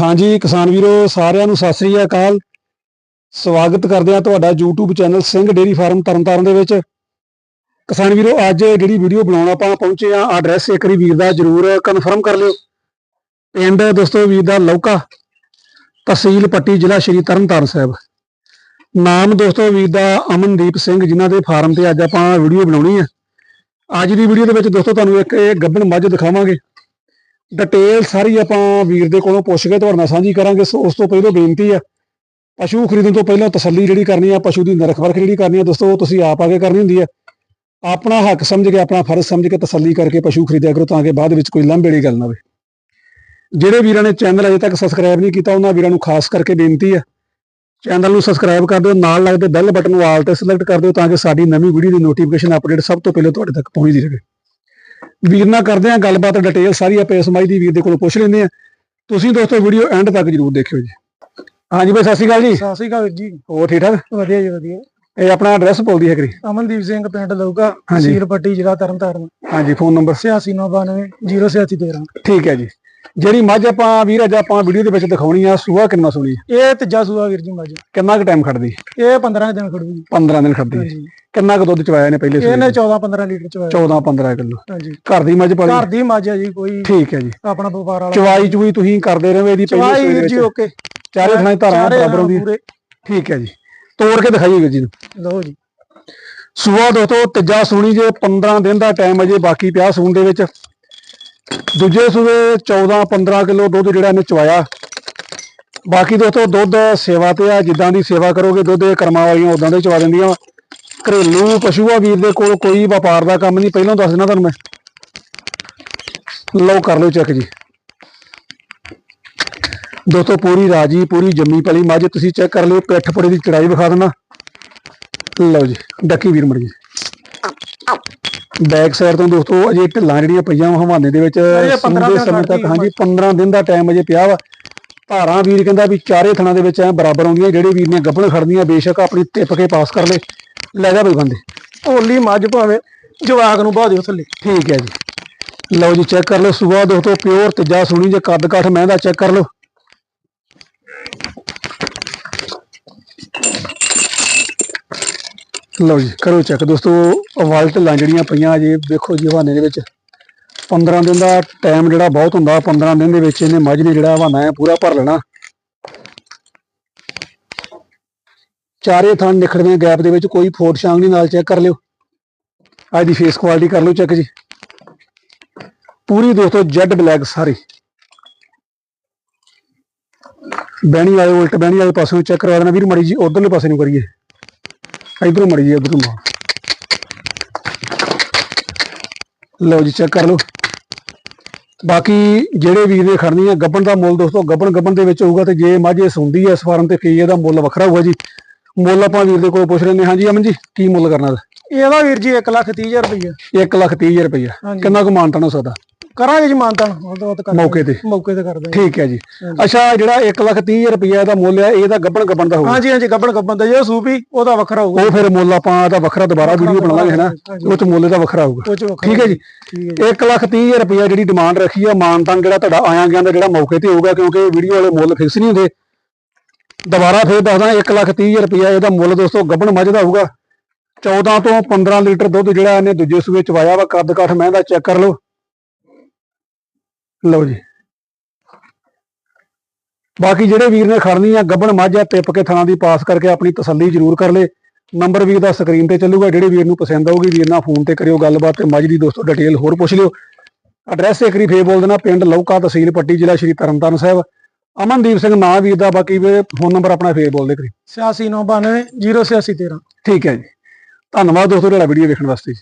ਹਾਂਜੀ, ਕਿਸਾਨ ਵੀਰੋ, ਸਾਰਿਆਂ ਨੂੰ ਸਤਿ ਸ੍ਰੀ ਅਕਾਲ। ਸਵਾਗਤ ਕਰਦੇ ਆ ਤੁਹਾਡਾ YouTube channel Singh dairy farm Tarn Taran ਦੇ ਵਿੱਚ। ਕਿਸਾਨ ਵੀਰੋ, ਅੱਜ ਜਿਹੜੀ ਵੀਡੀਓ ਬਣਾਉਣ ਆਪਾਂ ਪਹੁੰਚੇ ਆ ਐਡਰੈਸ ਇੱਕ ਵਾਰੀ ਵੀਰ ਦਾ ਜਰੂਰ ਕਨਫਰਮ ਕਰ ਲਿਓ। ਪਿੰਡ ਦੋਸਤੋ ਵੀਰ ਦਾ ਲੌਕਾ, ਤਹਿਸੀਲ ਪੱਟੀ, ਜ਼ਿਲ੍ਹਾ ਸ਼੍ਰੀ ਤਰਨਤਾਰਨ ਸਾਹਿਬ। ਨਾਮ ਦੋਸਤੋ ਵੀਰ ਦਾ ਅਮਨਦੀਪ ਸਿੰਘ, ਜਿਨ੍ਹਾਂ ਦੇ ਫਾਰਮ ਤੇ ਅੱਜ ਆਪਾਂ ਵੀਡੀਓ ਬਣਾਉਣੀ ਆ ਅੱਜ ਦੀ ਵੀਡੀਓ ਦੇ ਵਿੱਚ ਦੋਸਤੋ ਤੁਹਾਨੂੰ ਇੱਕ ਇਹ ਗੱਬਣ ਮੱਝ ਦਿਖਾਵਾਂਗੇ। ਡਿਟੇਲ ਸਾਰੀ ਆਪਾਂ ਵੀਰ ਦੇ ਕੋਲੋਂ ਪੁੱਛ ਕੇ ਤੁਹਾਡੇ ਨਾਲ ਸਾਂਝੀ ਕਰਾਂਗੇ। ਸੋ ਉਸ ਤੋਂ ਪਹਿਲਾਂ ਬੇਨਤੀ ਆ ਪਸ਼ੂ ਖਰੀਦਣ ਤੋਂ ਪਹਿਲਾਂ ਤਸੱਲੀ ਜਿਹੜੀ ਕਰਨੀ ਆ ਪਸ਼ੂ ਦੀ ਨਰਖ ਪਰਖ ਜਿਹੜੀ ਕਰਨੀ ਆ ਦੋਸਤੋ ਉਹ ਤੁਸੀਂ ਆਪ ਆ ਕੇ ਕਰਨੀ ਹੁੰਦੀ ਆ ਆਪਣਾ ਹੱਕ ਸਮਝ ਕੇ, ਆਪਣਾ ਫਰਜ਼ ਸਮਝ ਕੇ ਤਸੱਲੀ ਕਰਕੇ ਪਸ਼ੂ ਖਰੀਦਿਆ ਕਰੋ ਤਾਂ ਕਿ ਬਾਅਦ ਵਿੱਚ ਕੋਈ ਲੰਬੇ ਵਾਲੀ ਗੱਲ ਨਾ ਹੋਵੇ। ਜਿਹੜੇ ਵੀਰਾਂ ਨੇ ਚੈਨਲ ਅਜੇ ਤੱਕ ਸਬਸਕ੍ਰਾਈਬ ਨਹੀਂ ਕੀਤਾ, ਉਹਨਾਂ ਵੀਰਾਂ ਨੂੰ ਖਾਸ ਕਰਕੇ ਬੇਨਤੀ ਆ ਚੈਨਲ ਨੂੰ ਸਬਸਕ੍ਰਾਈਬ ਕਰ ਦਿਓ, ਨਾਲ ਲੱਗਦੇ ਬੈਲ ਬਟਨ ਨੂੰ ਆਲ ਤੇ ਸਿਲੈਕਟ ਕਰ ਦਿਓ ਤਾਂ ਕਿ ਸਾਡੀ ਨਵੀਂ ਵੀਡੀਓ ਦੀ ਨੋਟੀਫਿਕੇਸ਼ਨ ਅਪਡੇਟ ਸਭ ਤੋਂ ਪਹਿਲਾਂ ਤੁਹਾਡੇ ਤੱਕ ਪਹੁੰਚਦੀ ਰਹੇ। ਵੀਰ ਨਾਲ ਕਰਦੇ ਆ ਗੱਲਬਾਤ ਡਿਟੇਲ ਸਾਰੀ ਆਪਾਂ ਇਸ ਮਾਈ ਦੀ ਵੀਰ ਦੇ ਕੋਲੋਂ ਪੁੱਛ ਲੈਂਦੇ ਆ ਤੁਸੀਂ ਦੋਸਤੋ ਵੀਡੀਓ ਐਂਡ ਤੱਕ ਜਰੂਰ ਦੇਖਿਓ ਜੀ। ਹਾਂਜੀ ਬਈ ਸਤਿ ਸ਼੍ਰੀ ਅਕਾਲ ਜੀ। ਸਤਿ ਸ਼੍ਰੀ ਅਕਾਲ ਜੀ। ਹੋਰ ਠੀਕ ਠਾਕ? ਵਧੀਆ ਜੀ ਵਧੀਆ। ਇਹ ਆਪਣਾ ਐਡਰੈਸ ਬੋਲਦੀ ਹੈ ਕਰੀ ਅਮਨਦੀਪ ਸਿੰਘ ਪਿੰਡ ਲਊਗਾ। ਤਹਿਸੀਲ ਪੱਟੀ ਜ਼ਿਲ੍ਹਾ ਤਰਨਤਾਰਨ। ਹਾਂਜੀ ਫੋਨ ਨੰਬਰ 8692 08613 ਠੀਕ ਹੈ ਜੀ। ਜਿਹੜੀ ਮੱਝ ਆਪਾਂ ਵੀਰ ਅੱਜ ਆਪਾਂ ਵੀਡੀਓ ਦੇ ਵਿੱਚ ਦਿਖਾਉਣੀ ਆ ਸੂਆ ਕਿੰਨਾ ਸੋਣੀ? ਇਹ ਤੀਜਾ ਸੂਆ ਵੀਰ ਜੀ ਮੱਝ। ਕਿੰਨਾ ਕੁ ਟਾਈਮ ਖੜਦੀ? ਇਹ 15 ਦਿਨ ਖੜੂਗੀ। 15 ਦਿਨ ਖੜਦੀ। ਕਿੰਨਾ ਕੁ ਦੁੱਧ ਚਵਾਇਆ ਨੇ ਪਹਿਲੇ ਸੂਏ ਇਹਨੇ 14 15 ਲੀਟਰ ਚ ਹੋਇਆ 14 15 ਕਿਲੋ। ਹਾਂਜੀ। ਘਰ ਦੀ ਮੱਝ ਪਾਲੀ? ਘਰ ਦੀ ਮੱਝ ਹੈ ਜੀ ਕੋਈ। ਠੀਕ ਹੈ ਜੀ। ਆਪਣਾ ਵਪਾਰ ਵਾਲਾ। ਚਵਾਈ ਚੂਈ ਤੁਸੀਂ ਕਰਦੇ ਰਹੇ ਇਹਦੀ ਪਹਿਲੇ ਸੂਏ ਦੇ ਵੀਰ ਜੀ ਓਕੇ। ਚਾਰੇ ਥਾਂ ਧਾਰਾਂ ਬਰਾਬਰ ਹੁੰਦੀ ਠੀਕ ਹੈ ਜੀ। ਤੋੜ ਕੇ ਦਿਖਾਈਏ ਵੀਰ ਜੀ ਨੂੰ। ਲਓ ਜੀ। ਸੂਆ ਦੋਸਤੋ ਤੀਜਾ ਸੂਣੀ ਜੇ 15 ਦਿਨ ਦਾ ਟਾਈਮ ਅਜੇ ਬਾਕੀ ਪਿਆ ਸੂਣ ਦੇ ਵਿੱਚ। ਦੂਜੇ ਸੂਏ 14 15 ਕਿਲੋ ਦੁੱਧ ਜਿਹੜਾ ਇਹਨੇ ਚਵਾਇਆ। ਬਾਕੀ ਦੋਸਤੋ, ਦੁੱਧ ਸੇਵਾ ਤੇ ਆ, ਜਿੱਦਾਂ ਦੀ ਸੇਵਾ ਕਰੋਗੇ, ਦੁੱਧ ਇਹ ਕਰਮਾਂ ਵਾਲੀਆਂ ਉਦਾਂ ਦੇ ਚਵਾ ਦਿੰਦੀਆਂ। ਘਰੇਲੂ ਪਸ਼ੂ ਆ ਵੀਰ ਦੇ ਕੋਲ, ਕੋਈ ਵਪਾਰ ਦਾ ਕੰਮ ਨਹੀਂ। ਪਹਿਲਾਂ ਦੱਸ ਦਿੰਦਾ ਤੁਹਾਨੂੰ ਮੈਂ। ਲਓ, ਕਰ ਲਓ ਚੈੱਕ ਜੀ। ਦੋਸਤੋ, ਪੂਰੀ ਰਾਜੀ, ਪੂਰੀ ਜੰਮੀ ਪਲੀ ਮੱਝ, ਤੁਸੀਂ ਚੈੱਕ ਕਰ ਲਿਓ, ਪਿੱਠ ਪੁੜੇ ਦੀ ਚੜਾਈ ਵਿਖਾ ਦੇਣਾ। ਲਓ ਜੀ, ਡੱਕੀ ਵੀਰ ਮੜ ਜੀ ਬੈਕ ਸਾਈਡ ਤੋਂ ਦੋਸਤੋ ਅਜੇ ਢਿੱਲਾਂ ਜਿਹੜੀਆਂ ਪਈਆਂ ਹਵਾਨੇ ਦੇ ਵਿੱਚ ਅਜੇ 15 ਸੂਣ ਦੇ ਦਿਨ ਸਮੇਂ ਤੱਕ ਹਾਂਜੀ 15 ਦਿਨ ਦਾ ਟਾਈਮ ਅਜੇ ਪਿਆ ਵਾ। ਧਾਰਾਂ ਵੀਰ ਕਹਿੰਦਾ ਵੀ ਚਾਰੇ ਥਣਾਂ ਦੇ ਵਿੱਚ ਐ ਬਰਾਬਰ ਆਉਂਦੀਆਂ ਜਿਹੜੇ ਵੀਰ ਨੇ ਗੱਭਣ ਖੜਦੀਆਂ ਬੇਸ਼ੱਕ ਆਪਣੀ ਟਿੱਪ ਕੇ ਪਾਸ ਕਰ ਲੇ। ਲੈ ਜਾ ਬਈ ਬੰਦੇ। ਓਲੀ ਮੱਝ ਭਾਵੇਂ ਜਵਾਕ ਨੂੰ ਬਾਹ ਦਿਓ ਥੱਲੇ। ਠੀਕ ਹੈ ਜੀ। ਲਓ ਜੀ ਚੈੱਕ ਕਰ ਲਓ ਸੂਆ ਦੋਸਤੋ ਪਿਓਰ ਤੀਜਾ ਸੁਣੀ ਜੇ ਕੱਦ ਕਾਠ ਮਹਿੰਦਾ ਚੈੱਕ ਕਰ ਲਓ। ਲਓ ਜੀ ਕਰੋ ਚੈੱਕ ਦੋਸਤੋ। ਵਾਲਟ ਲਾਂ ਜਿਹੜੀਆਂ ਪਈਆਂ ਜੇ, ਵੇਖੋ ਜੀ ਹਵਾਨੇ ਦੇ ਵਿੱਚ। 15 ਦਿਨ ਦਾ ਟਾਈਮ ਜਿਹੜਾ ਬਹੁਤ ਹੁੰਦਾ 15 ਦਿਨ ਦੇ ਵਿੱਚ ਇਹਨੇ ਮੱਝ ਨੇ ਜਿਹੜਾ ਹਵਾਨਾ ਹੈ ਪੂਰਾ ਭਰ ਲੈਣਾ। ਚਾਰੇ ਥਾਂ ਨਿਖੜਵੇਂ ਗੈਪ ਦੇ ਵਿੱਚ ਕੋਈ ਫੋਟ ਸ਼ਾਂਗ ਨਹੀਂ, ਨਾਲ ਚੈੱਕ ਕਰ ਲਿਓ। ਅੱਜ ਦੀ ਫੇਸ ਕੁਆਲਿਟੀ ਕਰ ਲਓ ਚੈੱਕ ਜੀ। ਪੂਰੀ ਦੋਸਤੋ ਜੈਡ ਬਲੈਕ ਸਾਰੀ। ਬਹਿਣੀ ਵਾਲੇ, ਉਲਟ ਬਹਿਣੀ ਵਾਲੇ ਪਾਸੇ ਨੂੰ ਚੈੱਕ ਕਰਵਾ ਦੇਣਾ। ਵੀਰ, ਮੜੀ ਜੀ ਉਧਰਲੇ ਪਾਸੇ ਨੂੰ ਕਰੀਏ। ਇਧਰੋਂ ਮੜੀ ਜੀ ਉਧਰੋਂ ਮਾਰ ਲਓ ਜੀ ਚੈੱਕ ਕਰ ਲਓ। ਬਾਕੀ ਜਿਹੜੇ ਵੀਰ ਨੇ ਖੜਨੀ ਆ ਗੱਬਣ ਦਾ ਮੁੱਲ ਦੋਸਤੋ ਗੱਬਣ ਗੱਬਣ ਦੇ ਵਿੱਚ ਹੋਊਗਾ ਤੇ ਜੇ ਮਾਝੇ ਸੁੰਦੀ ਐ ਇਸ ਫਾਰਮ ਤੇ ਫੇਰ ਇਹਦਾ ਮੁੱਲ ਵੱਖਰਾ ਹੋਊਗਾ ਜੀ। ਮੁੱਲ ਆਪਾਂ ਵੀਰ ਦੇ ਕੋਲ ਪੁੱਛ ਲੈਂਦੇ ਹਾਂ ਜੀ ਅਮਨ ਜੀ ਕੀ ਮੁੱਲ ਕਰਨਾ? ਇਹਦਾ ਵੀਰ ਜੀ 1 ਲੱਖ 30 ਹਜ਼ਾਰ ਰੁਪਈਆ। 1 ਲੱਖ 30 ਹਜ਼ਾਰ ਰੁਪਈਆ। ਕਿੰਨਾ ਕੁ ਮਾਨਤਾਨ ਹੋ ਸਕਦਾ ਕਰਾਂਗੇ ਜੀ ਮਾਨਤਾਨ ਉਹ ਤੋਂ ਵੱਧ ਕਰ ਮੌਕੇ ਤੇ। ਮੌਕੇ ਤੇ ਕਰ ਦਾਂਗੇ ਠੀਕ ਹੈ ਜੀ। ਅੱਛਾ ਜਿਹੜਾ 1 ਲੱਖ 30 ਹਜ਼ਾਰ ਰੁਪਈਆ ਦਾ ਮੁੱਲ ਹੈ ਇਹ ਤਾਂ ਗੱਬਣ ਗੱਬਣ ਦਾ ਹੋਊਗਾ। ਹਾਂਜੀ ਹਾਂਜੀ ਗੱਬਣ ਗੱਬਣ ਦਾ ਜੇ ਸੂਪੀ ਉਹਦਾ ਵੱਖਰਾ ਹੋਊਗਾ। ਉਹ ਫਿਰ ਮੁੱਲ ਆਪਾਂ ਦਾ ਵੱਖਰਾ ਦੁਬਾਰਾ ਵੀਡੀਓ ਬਣਾ ਲਾਂਗੇ ਹੈ ਨਾ? ਹਾਂਜੀ। ਉਹ ਚ ਮੁੱਲ ਦਾ ਵੱਖਰਾ ਹੋਊਗਾ। ਠੀਕ ਹੈ ਜੀ। ਠੀਕ ਹੈ 1 ਲੱਖ 30 ਹਜ਼ਾਰ ਰੁਪਈਆ ਜਿਹੜੀ ਡਿਮਾਂਡ ਰੱਖੀ ਆ ਮਾਨਤਾਨ ਜਿਹੜਾ ਤੁਹਾਡਾ ਆਇਆ ਗਿਆ ਦਾ ਜਿਹੜਾ ਮੌਕੇ ਤੇ ਹੋਊਗਾ ਕਿਉਂਕਿ ਵੀਡੀਓ ਵਾਲੇ ਮੁੱਲ ਫਿਕਸ ਨਹੀਂ ਹੁੰਦੇ। ਦੁਬਾਰਾ ਫੇਰ ਦੱਸਦਾ 1 ਲੱਖ 30 ਹਜ਼ਾਰ ਰੁਪਈਆ ਇਹਦਾ ਮੁੱਲ ਦੋਸਤੋ ਗੱਬਣ ਮੱਝ ਦਾ ਹੋਊਗਾ। 14 ਤੋਂ 15 ਲੀਟਰ ਦੁੱਧ ਜਿਹੜਾ ਇਹਨੇ ਦੂਜੇ ਸੂਏ ਚ ਵਾਇਆ ਵਾ ਕੱਦ ਕਾਠ ਮਹਿੰਦਾ ਚੈੱਕ ਕਰ ਲਓ। ਲਓ ਜੀ। ਬਾਕੀ ਜਿਹੜੇ ਵੀਰ ਨੇ ਖੜਨੀ ਆ ਗੱਬਣ ਮੱਝ ਟਿੱਪ ਕੇ ਥਾਂ ਦੀ ਪਾਸ ਕਰਕੇ ਆਪਣੀ ਤਸੱਲੀ ਜ਼ਰੂਰ ਕਰ ਲੇ। ਨੰਬਰ ਵੀਰ ਦਾ ਸਕਰੀਨ ਤੇ ਚੱਲੂਗਾ ਜਿਹੜੇ ਵੀਰ ਨੂੰ ਪਸੰਦ ਆਊਗੀ ਵੀਰ ਨਾਲ ਫੋਨ ਤੇ ਕਰਿਓ ਗੱਲਬਾਤ ਤੇ ਮੱਝ ਦੀ ਦੋਸਤੋ ਡਿਟੇਲ ਹੋਰ ਪੁੱਛ ਲਿਓ। ਐਡਰੈਸ ਇੱਕ ਵਾਰੀ ਫੇਰ ਬੋਲ ਦੇਣਾ ਪਿੰਡ ਲੌਕਾ ਤਹਿਸੀਲ ਪੱਟੀ ਜ਼ਿਲ੍ਹਾ ਸ਼੍ਰੀ ਤਰਨਤਾਰਨ ਸਾਹਿਬ। ਅਮਨਦੀਪ ਸਿੰਘ ਨਾਂ ਵੀਰ ਦਾ ਬਾਕੀ ਫੋਨ ਨੰਬਰ ਆਪਣਾ ਫੇਰ ਬੋਲ ਦੇ ਕਰੀ 8692 08613 ਠੀਕ ਹੈ ਜੀ। ਧੰਨਵਾਦ ਦੋਸਤੋ ਤੁਹਾਡਾ ਵੀਡੀਓ ਵੇਖਣ ਵਾਸਤੇ ਜੀ।